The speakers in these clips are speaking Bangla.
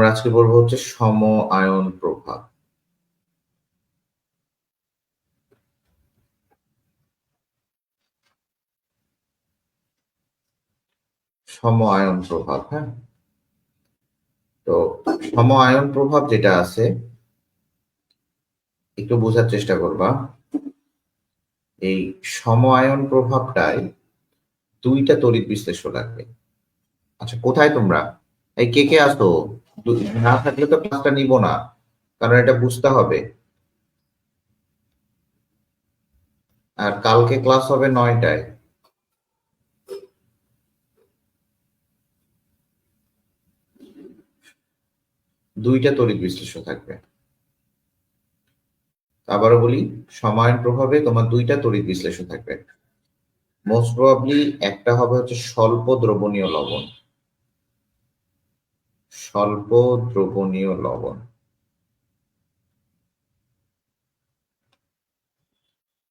আমরা আজকে বলব হচ্ছে সম আয়ন প্রভাব। সম আয়ন প্রভাব হ্যাঁ? তো সম আয়ন প্রভাব যেটা আছে, একটু বোঝার চেষ্টা করবা। এই সম আয়ন প্রভাবটায় দুইটা তড়িৎ বিশ্লেষ্য লাগবে আচ্ছা কোথায় তোমরা? এই কে কে আসো না থাকলে তো ক্লাসটা নিব না, কারণ এটা বুঝতে হবে। আর কালকে ক্লাস হবে নয়টায়। দুইটা তড়িৎ বিশ্লেষণ থাকবে। আবারও বলি সমায়ন প্রভাবে তোমার দুইটা তড়িৎ বিশ্লেষণ থাকবে। মোস্ট প্রবাবলি একটা হবে হচ্ছে স্বল্প দ্রবণীয় লবণ। স্বল্প দ্রবণীয় লবণ।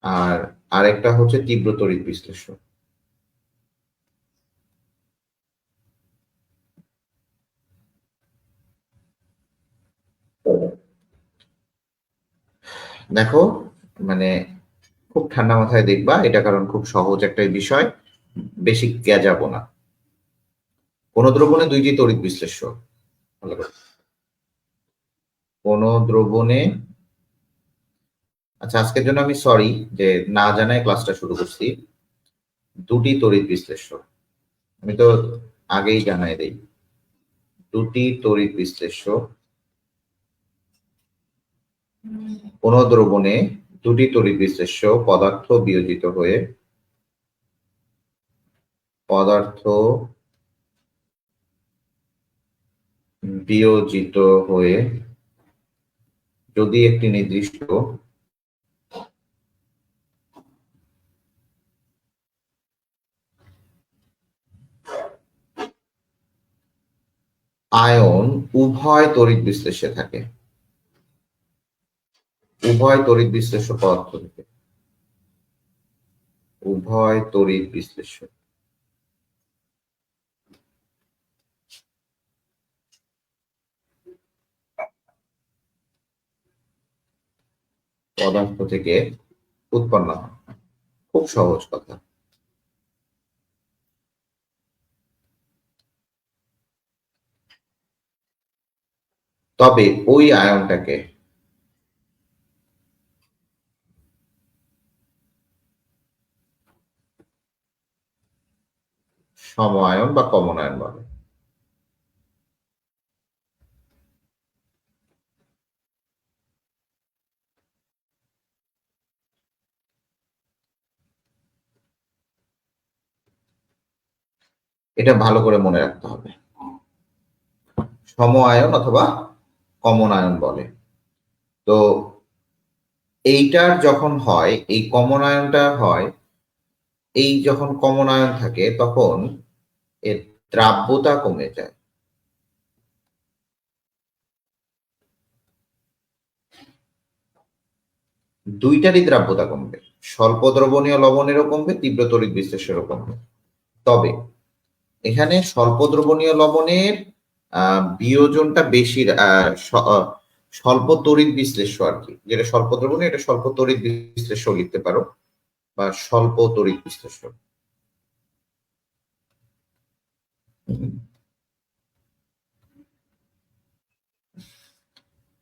আর আরেকটা হচ্ছে তীব্র তড়িৎ বিশ্লেষ্য দেখো মানে খুব ঠান্ডা মাথায় দেখবা, এটা কারণ খুব সহজ একটা বিষয়, বেশি গেজাবো না। কোন দ্রবণে দুইটি তড়িৎ করে। কোন দ্রবণে আচ্ছা আজকের জন্য আমি সরি যে না জানায় ক্লাসটা শুরু করছি। দুটি তড়িৎ বিশ্লেষ্য আমি তো আগেই জানাই দেই। দুটি তড়িৎ বিশ্লেষ্য কোন দ্রবণে দুটি তড়িৎ বিশ্লেষ্য পদার্থ বিয়োজিত হয়ে পদার্থ বিয়োজিত হয়ে যদি একটি নির্দিষ্ট আয়ন উভয় তড়িৎ বিশ্লেষে থাকে। উভয় তড়িৎ বিশ্লেষ্য পদার্থ থেকে। উভয় তড়িৎ বিশ্লেষ্য। পদার্থ থেকে উৎপন্ন হয়। খুব সহজ কথা। তবে ওই আয়নটাকে সম আয়ন বা কমন আয়ন বলে। এটা ভালো করে মনে রাখতে হবে। সম আয়ন অথবা কমন আয়ন বলে। তো এইটার যখন হয়, এই কমন আয়নটা হয়, এই যখন কমন আয়ন থাকে, তখন এর দ্রাব্যতা কমে যায়। দুইটারই দ্রাব্যতা কমবে। স্বল্প দ্রবণীয় লবণেরও কমবে, তীব্র তড়িৎ বিশ্লেষেরও কমবে। তবে এখানে স্বল্প দ্রবণীয় লবণের বিয়োজনটা বেশি স্বল্প তড়িৎ বিশ্লেষ্য আর কি। যেটা স্বল্প দ্রবণীয় এটা স্বল্প তড়িৎ বিশ্লেষ্য লিখতে পারো, বা স্বল্প তড়িৎ বিশ্লেষ্য।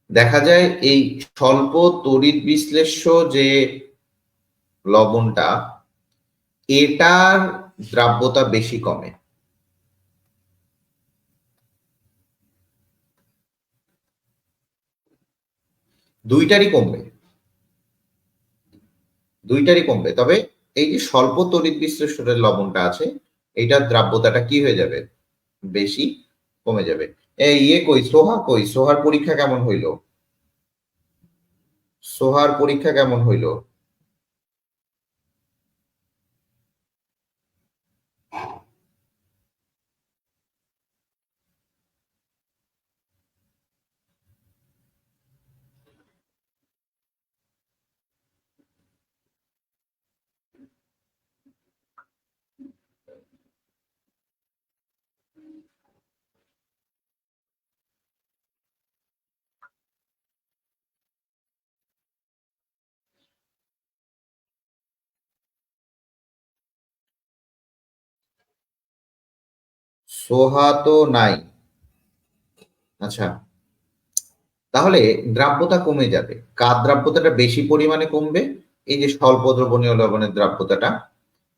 দেখা যায় এই স্বল্প তড়িৎ বিশ্লেষ্য যে লবণটা, এটার দ্রাব্যতা বেশি কমে। দুইটারই কমবে। দুইটারই কমবে। তবে এই যে স্বল্প তড়িৎ বিশ্লেষণের লবণটা আছে, এইটার দ্রাব্যতাটা কি হয়ে যাবে? বেশি কমে যাবে। এই ইয়ে কই? সোহা কই? সোহার পরীক্ষা কেমন হইল? সোহার পরীক্ষা কেমন হইল? সোহা তো নাই। আচ্ছা তাহলে দ্রাব্যতা কমে যাবে। কার দ্রাব্যতাটা বেশি পরিমাণে কমবে? এই যে স্বল্প দ্রবণীয় লবণের দ্রাব্যতাটা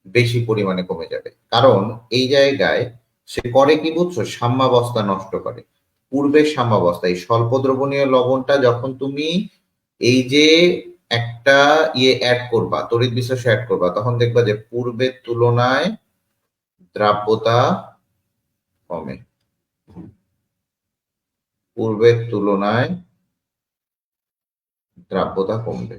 বেশি পরিমাণে কমে যাবে। কারণ এই জায়গায় সে করে কি বুঝছ? সাম্যাবস্থা নষ্ট করে। পূর্বের সাম্যাবস্থা, এই স্বল্প দ্রবণীয় লবণটা যখন তুমি এই যে একটা ইয়ে অ্যাড করবা, তড়িৎ বিশ্বাস অ্যাড করবা, তখন দেখবা যে পূর্বের তুলনায় দ্রাব্যতা কমে পূর্বের তুলনায় দ্রাব্যতা কমবে।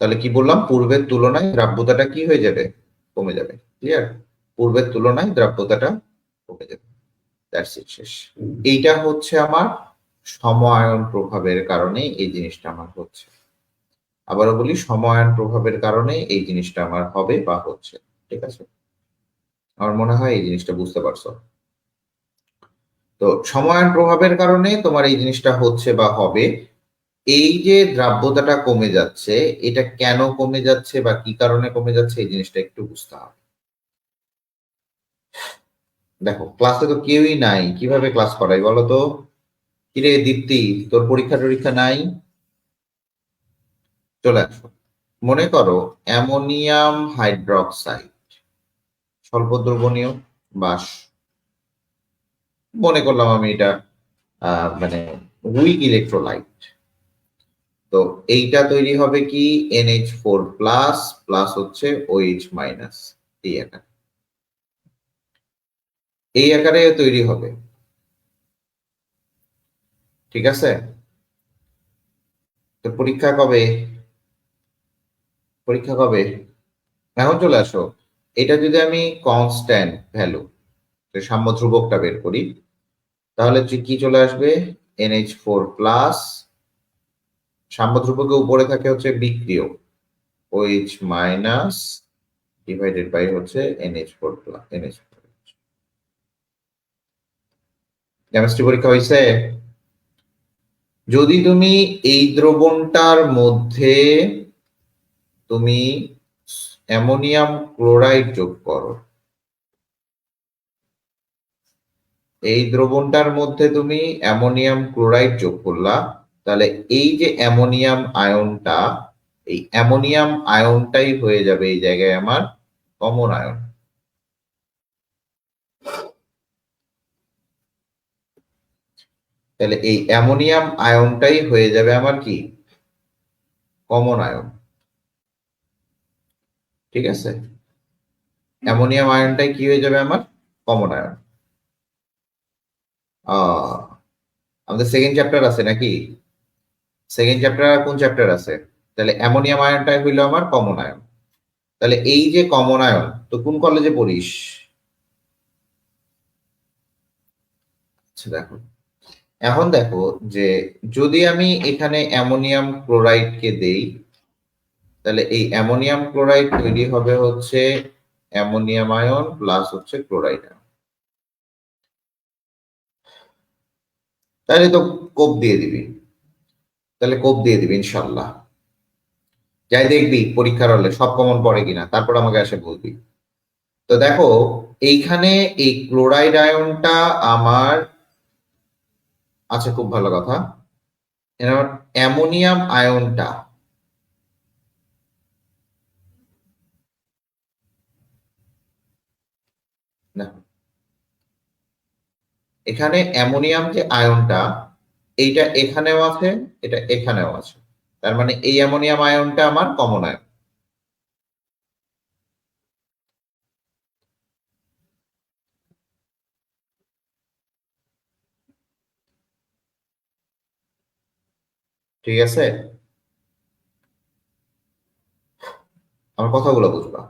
তাহলে কি বললাম? পূর্বের তুলনায় দ্রাব্যতাটা কি হয়ে যাবে? কমে যাবে। ক্লিয়ার পূর্বের তুলনায় দ্রাব্যতাটা কমে যাবে। শেষ। এইটা হচ্ছে আমার সমায়ন প্রভাবের কারণে এই জিনিসটা আমার হচ্ছে। আবারও বলি সমায়ন প্রভাবের কারণে এই জিনিসটা আমার হবে বা হচ্ছে। ঠিক আছে? আমার মনে হয় এই জিনিসটা বুঝতে পারছ। তো সমায়ন প্রভাবের কারণে তোমার এই জিনিসটা হচ্ছে বা হবে। এই যে দ্রাব্যতাটা কমে যাচ্ছে, এটা কেন কমে যাচ্ছে বা কি কারণে কমে যাচ্ছে, এই জিনিসটা একটু বুঝতে হবে। দেখো ক্লাসে তো কেউই নাই, কীভাবে ক্লাস করাই বলো তো? কিরে দীপ্তি, তোর পরীক্ষা টরীক্ষা নাই? চলে আসো। মনে করো, অ্যামোনিয়াম হাইড্রক্সাইড। স্বল্প দ্রবণীয় বাস। মনে করলাম আমি এটা মানে উইক ইলেকট্রোলাইট তো এইটা তৈরি হবে কি? এনএইচ ফোর প্লাস প্লাস হচ্ছে ওইচ মাইনাস এই আকারে। এই আকারে তৈরি হবে। ঠিক আছে? তো পরীক্ষা কবে? পরীক্ষা কবে? এখন চলে আসো। এটা যদি আমি কনস্ট্যান্ট ভ্যালু সাম্য ধ্রুবকটা বের করি, তাহলে কি চলে আসবে? এনএইচ ফোর প্লাস সাম্য ধ্রুবকের উপরে থাকে হচ্ছে বিক্রিয় ওইচ মাইনাস ডিভাইডেড বাই হচ্ছে NH four plus NH four chemistry পরীক্ষা হয়েছে যদি তুমি এই দ্রবণটার মধ্যে তুমি অ্যামোনিয়াম ক্লোরাইড যোগ করো। এই দ্রবণটার মধ্যে তুমি অ্যামোনিয়াম ক্লোরাইড যোগ করলা, তাহলে এই যে অ্যামোনিয়াম আয়নটা, এই অ্যামোনিয়াম আয়নটাই হয়ে যাবে এই জায়গায় আমার কমন আয়ন। তাহলে এই অ্যামোনিয়াম আয়নটাই হয়ে যাবে আমার কি? Common ion. ঠিক আছে? অ্যামোনিয়াম আয়নটাই কি হয়ে যাবে আমার? Common ion. আমাদের সেকেন্ড চ্যাপ্টার আছে নাকি? সেকেন্ড চ্যাপ্টার কোন চ্যাপ্টার আছে? তাহলে অ্যামোনিয়াম আয়নটাই হইল আমার কমন আয়ন। তাহলে এই যে কমন আয়ন, তো কোন কলেজে পড়িস? আচ্ছা দেখো। এখন দেখো যে যদি আমি এখানে অ্যামোনিয়াম ক্লোরাইডকে দেই তাহলে এই অ্যামোনিয়াম ক্লোরাইড তৈরি হবে হচ্ছে অ্যামোনিয়াম আয়ন প্লাস হচ্ছে ক্লোরাইড তাহলে তো কোপ দিয়ে দিবি। তাহলে কোপ দিয়ে দিবি ইনশাল্লাহ যাই দেখবি পরীক্ষার হলে, সব কমন পড়ে কিনা, তারপর আমাকে এসে বলবি। তো দেখো, এইখানে এই ক্লোরাইড আয়নটা আমার আচ্ছা খুব ভালো কথা। অ্যামোনিয়াম আয়নটা এখানে অ্যামোনিয়াম যে আয়নটা, এইটা এখানেও আছে, এটা এখানেও আছে। তার মানে এই অ্যামোনিয়াম আয়নটা আমার কমন আয়ন। ঠিক আছে? আমার কথাগুলো বুঝবা।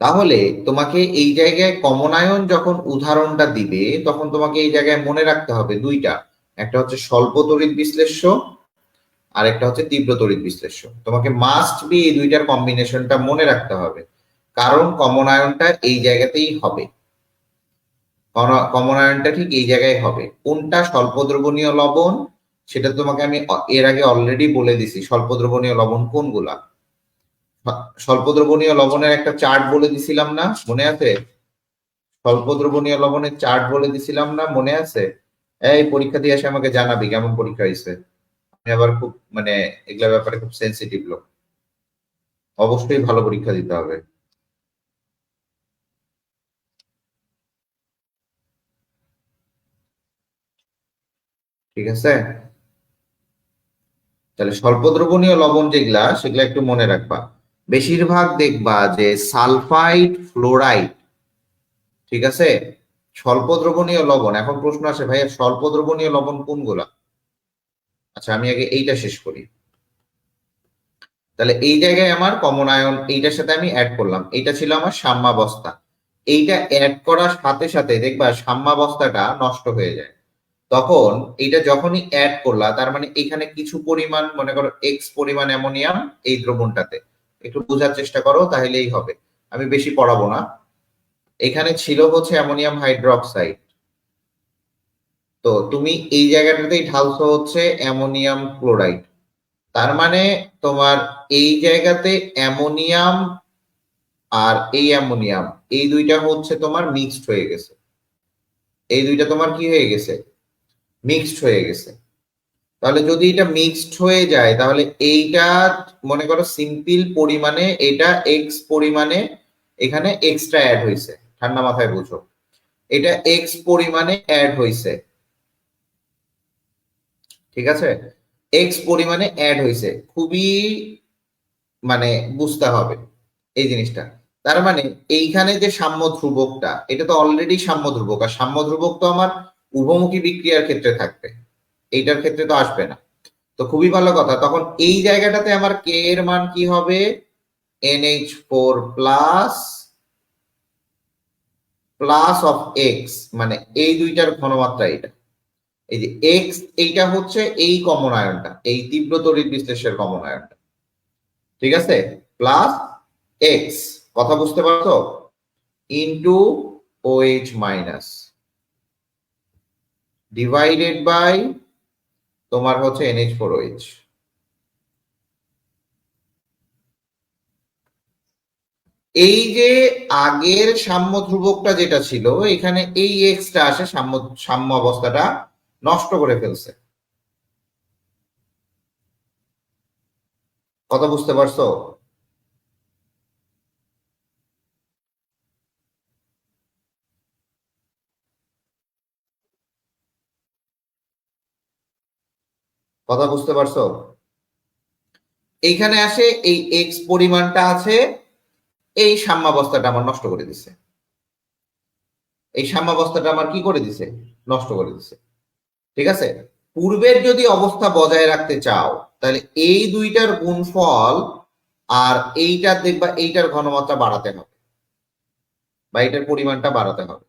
তাহলে তোমাকে এই জায়গায় কমনায়ন যখন উদাহরণটা দিবে, তখন তোমাকে এই জায়গায় মনে রাখতে হবে দুইটা। একটা হচ্ছে স্বল্প তড়িৎ বিশ্লেষ্য আর একটা হচ্ছে তীব্র তড়িৎ বিশ্লেষ্য। তোমাকে মাস্ট বি এই দুইটার কম্বিনেশনটা মনে রাখতে হবে, কারণ কমনায়নটা এই জায়গাতেই হবে। কমনায়নটা ঠিক এই জায়গায় হবে। কোনটা স্বল্প দ্রবণীয় লবণ, সেটা তোমাকে আমি এর আগে অলরেডি বলে দিছি, স্বল্প দ্রবণীয় লবণ কোনগুলা? স্বল্প দ্রবণীয় লবণের একটা চার্ট বলে দিছিলাম না, মনে আছে? স্বল্প দ্রবণীয় লবণের চার্ট বলে দিছিলাম না, মনে আছে? এই পরীক্ষা দিয়ে এসে আমাকে জানাবি কেমন পরীক্ষা হয়েছে। আমি আবার খুব মানে এগুলা ব্যাপারে খুব সেন্সিটিভ লোক। অবশ্যই ভালো পরীক্ষা দিতে হবে। ঠিক আছে? তাহলে স্বল্প দ্রবণীয় লবণ যেগুলা, সেগুলা একটু মনে রাখবা। বেশিরভাগ দেখবা যে সালফাইড ফ্লোরাইড, ঠিক আছে? স্বল্প দ্রবণীয় লবণ, এখন প্রশ্ন আসে, ভাইয়া স্বল্প দ্রবণীয় লবণ কোনগুলা? আচ্ছা আমি আগে এইটা শেষ করি। তাহলে এই জায়গায় আমার কমন আয়ন, এইটার সাথে আমি অ্যাড করলাম। এইটা ছিল আমার সাম্যাবস্থা। এইটা অ্যাড করার সাথে সাথে দেখবা সাম্যাবস্থাটা নষ্ট হয়ে যায়। তখন এইটা যখনই অ্যাড করলা, তার মানে এখানে কিছু পরিমাণ, মনে করো এক্স পরিমাণ অ্যামোনিয়াম এই দ্রবণটাতে। একটু বোঝার চেষ্টা করো, তাহলেই হবে। আমি বেশি পড়াবো না। এখানে ছিল হচ্ছে অ্যামোনিয়াম হাইড্রোক্সাইড। তো তুমি এই জায়গাটাতেই ঢালছো হচ্ছে অ্যামোনিয়াম ক্লোরাইড। তার মানে তোমার এই জায়গাতে অ্যামোনিয়াম আর এই অ্যামোনিয়াম, এই দুইটা হচ্ছে তোমার মিক্সড হয়ে গেছে। এই দুইটা তোমার কি হয়ে গেছে? মিক্সড হয়ে গেছে। তাহলে যদি এটা মিক্সড হয়ে যায়, তাহলে এইটা মনে করো সিম্পল পরিমাণে, এটা এক্স পরিমাণে এখানে এক্সট্রা অ্যাড হয়েছে ঠান্ডা মাথায় বুঝো। এটা এক্স পরিমাণে অ্যাড হয়েছে ঠিক আছে? এক্স পরিমাণে অ্যাড হয়েছে খুবই মানে বুঝতে হবে এই জিনিসটা। তার মানে এইখানে যে সাম্য ধ্রুবকটা, এটা তো অলরেডি সাম্য ধ্রুবক, আর সাম্য ধ্রুবক তো আমার উভমুখী বিক্রিয়ার ক্ষেত্রে থাকবে। এইটার ক্ষেত্রে তো আসবে না। তো খুবই ভালো কথা। তখন এই জায়গাটাতে আমার কে এর মান কি হবে? NH four plus plus of X মানে এই দুইটার ঘনমাত্রা এটা এই যে এক্স এইটা হচ্ছে এই কমন আয়নটা এই তীব্র তড়িৎ বিশ্লেষের কমন আয়নটা ঠিক আছে? প্লাস এক্স কথা বুঝতে পারছ? Into O H minus divided by তোমার হচ্ছে এনএইচ ফোর ওইচ এই যে আগের সাম্য ধ্রুবকটা যেটা ছিল, এখানে এই এক্সটা আসে সাম্য সাম্য অবস্থাটা নষ্ট করে ফেলছে। কথা বুঝতে পারছ? কথা বুঝতে পারছ? এইখানে আসে, এই এক্স পরিমাণটা আছে, এই সাম্যাবস্থাটা আমার নষ্ট করে দিছে। এই সাম্যাবস্থাটা আমার কি করে দিছে? নষ্ট করে দিছে। ঠিক আছে? পূর্বের যদি অবস্থা বজায় রাখতে চাও, তাহলে এই দুইটার গুণফল আর এইটার দেখবা এইটার ঘনমাত্রা বাড়াতে হবে। বা এইটার পরিমাণটা বাড়াতে হবে।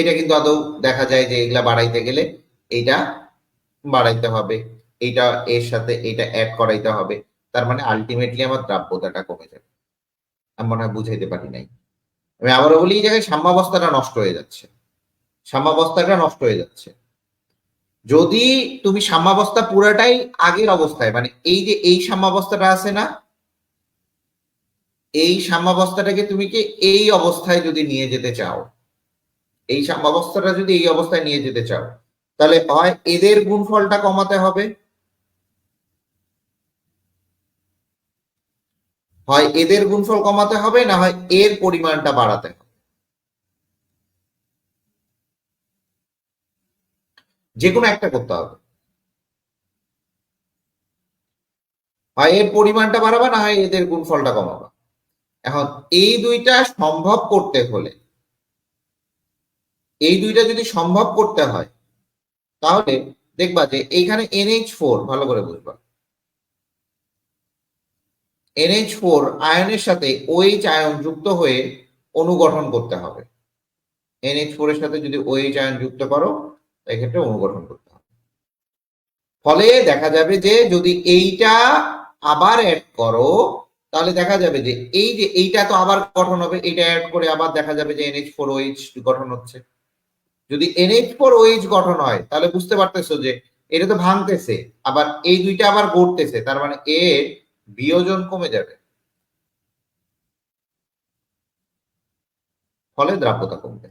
এটা কিন্তু আদৌ দেখা যায় যে এগুলা বাড়াইতে গেলে এইটা বাড়াইতে হবে এইটা এর সাথে এটা অ্যাড করাইতে হবে, তার মানে আলটিমেটলি আমার দ্রাব্যতাটা কমে যাবে। আমি মনে হয় বুঝাইতে পারি নাই। আমি আবারও বলি, এই জায়গায় সাম্যাবস্থাটা নষ্ট হয়ে যাচ্ছে। সাম্যাবস্থাটা নষ্ট হয়ে যাচ্ছে। যদি তুমি সাম্যাবস্থা পুরাটাই আগের অবস্থায় মানে এই যে এই সাম্যাবস্থাটা আছে না, এই সাম্যাবস্থাটাকে তুমি কি এই অবস্থায় যদি নিয়ে যেতে চাও এই সাম্যাবস্থাটা যদি এই অবস্থায় নিয়ে যেতে চাও, তাহলে হয় এদের গুণফলটা কমাতে হবে, হয় এদের গুণফল কমাতে হবে, না হয় এর পরিমাণটা বাড়াতে হবে। যে কোনো একটা করতে হবে। হয় এর পরিমাণটা বাড়াবা, না হয় এদের গুণফলটা কমাবা। এখন এই দুইটা সম্ভব করতে হলে এই দুইটা যদি সম্ভব করতে হয়, তাহলে দেখবা যে এইখানে এনএইচ ফোর ভালো করে বুঝবা। এনএইচ ফোর আয়নের সাথে ওএইচ আয়ন যুক্ত হয়ে অনুগঠন করতে হবে। এনএইচ ফোর এর সাথে যদি ওএইচ আয়ন যুক্ত করো, এক্ষেত্রে অনুগঠন করতে হবে। ফলে দেখা যাবে যে যদি এইটা আবার অ্যাড করো, তাহলে দেখা যাবে যে এই যে এইটা তো আবার গঠন হবে, এইটা অ্যাড করে আবার দেখা যাবে যে এনএইচ ফোর ওএইচ গঠন হচ্ছে। যদি এনএইচ ফোর ওএইচ গঠন হয়, তাহলে বুঝতে পারতেছো যে এটা তো ভাঙতেছে, আবার এই দুইটা আবার গড়তেছে, তার মানে এর বিয়োজন কমে যাবে। ফলে দ্রাব্যতা কমবে।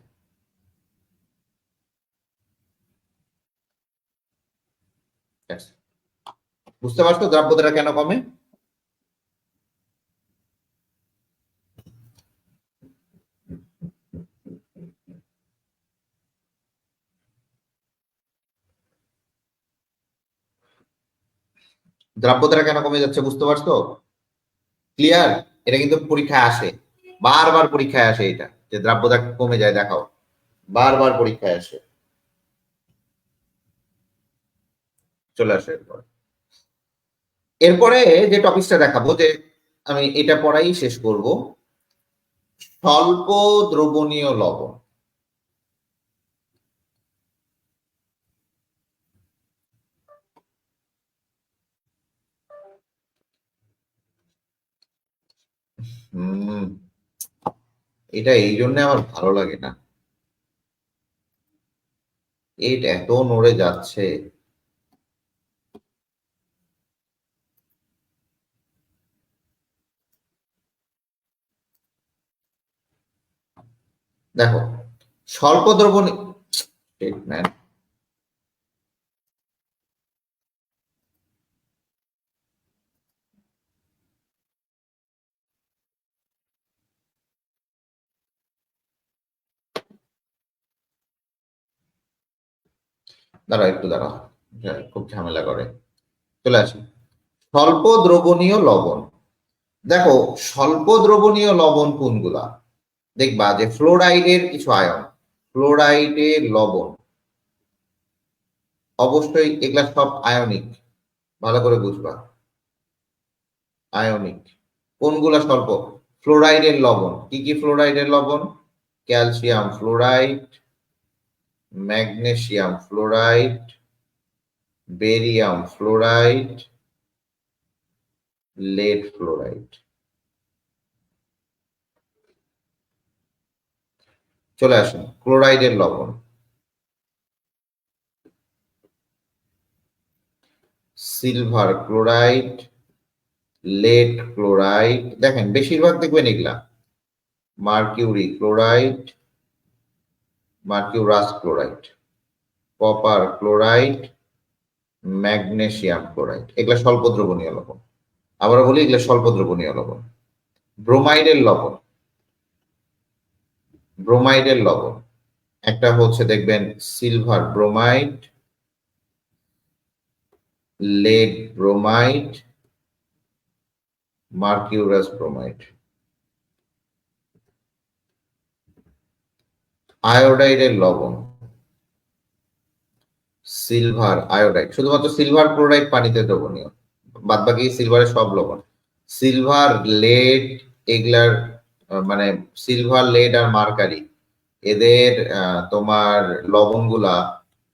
বুঝতে পারছ দ্রাব্যতাটা কেন কমে? দ্রাব্যতাটা কেন কমে যাচ্ছে বুঝতে পারছ? ক্লিয়ার এটা কিন্তু পরীক্ষায় আসে। বারবার পরীক্ষায় আসে এটা, যে দ্রাব্যতা কমে যায়, দেখাও। বারবার পরীক্ষায় আসে। চলে আসে এরপর। এরপরে যে টপিকটা দেখাবো, যে আমি এটা পড়াই শেষ করব। স্বল্প দ্রবণীয় লবণ। এটা এই জন্য আমার ভালো লাগে না। এটা এত নড়ে যাচ্ছে। দেখো স্বল্প দ্রবণী দাঁড়াও, একটু দাঁড়া খুব ঝামেলা করে। চলে আসি। স্বল্প দ্রবণীয় লবণ। দেখো স্বল্প দ্রবণীয় লবণ কোনগুলা? দেখবা যে ফ্লোরাইডের কিছু আয়ন ফ্লোরাইডের লবণ। অবশ্যই এগুলা সব আয়নিক। ভালো করে বুঝবা। আয়নিক। কোনগুলা স্বল্প? ফ্লোরাইডের লবণ। কি কি ফ্লোরাইডের লবণ? Calcium fluoride magnesium fluoride, barium fluoride lead fluoride. চলে আসুন, ক্লোরাইডের লবণ। সিলভার ক্লোরাইড, লেড ক্লোরাইড, দেখেন বেশিরভাগ দেখবেন এগুলা। Mercury chloride mercurous chloride, copper chloride magnesium chloride. এগুলা স্বল্প দ্রবণীয় লবণ। আবার বলি, এগুলো স্বল্প দ্রবণীয় লবণ। ব্রোমাইডের লবণ। ব্রোমাইডের লবণ। একটা হচ্ছে, দেখবেন, silver bromide, lead bromide mercurous bromide. আয়োডাইডের লবণ। সিলভার আয়োডাইড, শুধুমাত্র সিলভার ক্লোরাইড পানিতে দ্রবণীয় বাদ বাকি সিলভারের সব লবণ। সিলভার লেড, এগুলার মানে সিলভার লেড আর মার্কারি, এদের তোমার লবণগুলা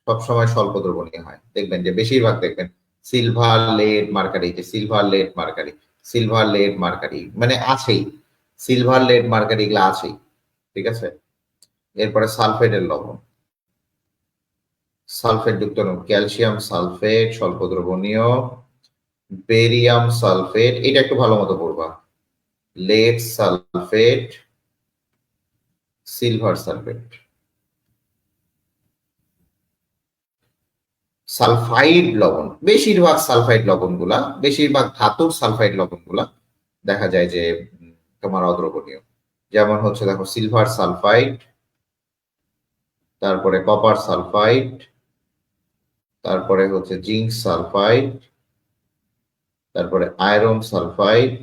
সবসময় স্বল্প দ্রবণীয় হয়। দেখবেন যে বেশিরভাগ দেখবেন সিলভার লেড মার্কারি, যে silver lead mercury, silver lead mercury মানে আছেই। সিলভার লেড মার্কারি এগুলো আছেই, ঠিক আছে? এরপরে সালফেটের লবণ। সালফেট যুক্ত ক্যালসিয়াম সালফেট স্বল্প দ্রবণীয় বেরিয়াম সালফেট, এটা একটু ভালো মতো পড়বা। Lead sulphate, silver sulphate. Sulphide লবণ, বেশিরভাগ সালফাইড লবণগুলা, বেশিরভাগ ধাতুর সালফাইড লবণগুলা দেখা যায় যে তোমার অদ্রবণীয়। যেমন হচ্ছে দেখো, সিলভার সালফাইড তারপরে কপার সালফাইড তারপরে হচ্ছে জিঙ্ক সালফাইড তারপরে আয়রন সালফাইড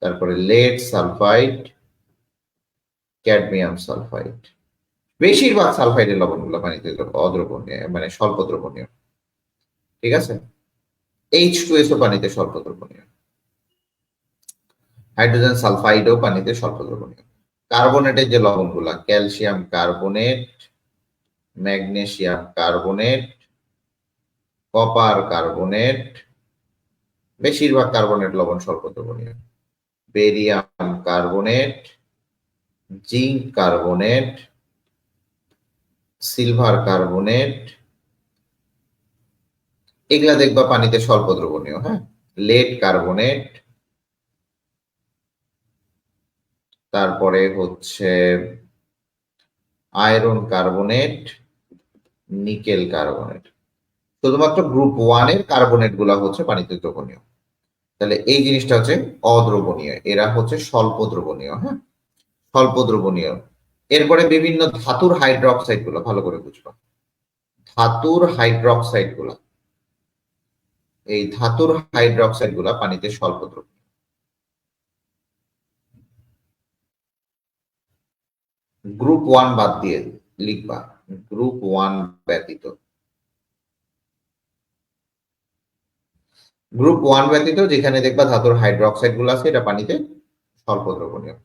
তারপরে লেড সালফাইড ক্যাডমিয়াম সালফাইড বেশিরভাগ সালফাইডের লবণগুলো পানিতে অদ্রবণীয় মানে স্বল্প দ্রবণীয়। ঠিক আছে? এইচ টু এসও পানিতে স্বল্প দ্রবণীয়। হাইড্রোজেন সালফাইডও পানিতে স্বল্প দ্রবণীয়। কার্বনেটের যে লবণগুলা, calcium carbonate, magnesium carbonate, copper carbonate, বেশিরভাগ কার্বনেট লবণ স্বল্প barium carbonate, zinc carbonate, silver carbonate, এগুলা দেখবা পানিতে স্বল্প দ্রবণীয় হ্যাঁ? লেড কার্বনেট তারপরে হচ্ছে আয়রন কার্বনেট, নিকেল কার্বনেট। শুধুমাত্র গ্রুপ ওয়ানের কার্বনেটগুলা হচ্ছে পানিতে দ্রবণীয়। তাহলে এই জিনিসটা হচ্ছে অদ্রবণীয়, এরা হচ্ছে স্বল্প দ্রবণীয় হ্যাঁ? স্বল্প দ্রবণীয় এরপরে বিভিন্ন ধাতুর হাইড্রোক্সাইডগুলো ভালো করে বুঝবা। ধাতুর হাইড্রোক্সাইডগুলা এই ধাতুর হাইড্রোক্সাইডগুলা পানিতে স্বল্প দ্রবণীয় গ্রুপ ওয়ান বাদ দিয়ে লিখবা, গ্রুপ ওয়ান ব্যতীত। গ্রুপ ওয়ান ব্যতীত যেখানে দেখবা ধাতুর হাইড্রোক্সাইডগুলো আছে, এটা পানিতে স্বল্প দ্রবণীয়।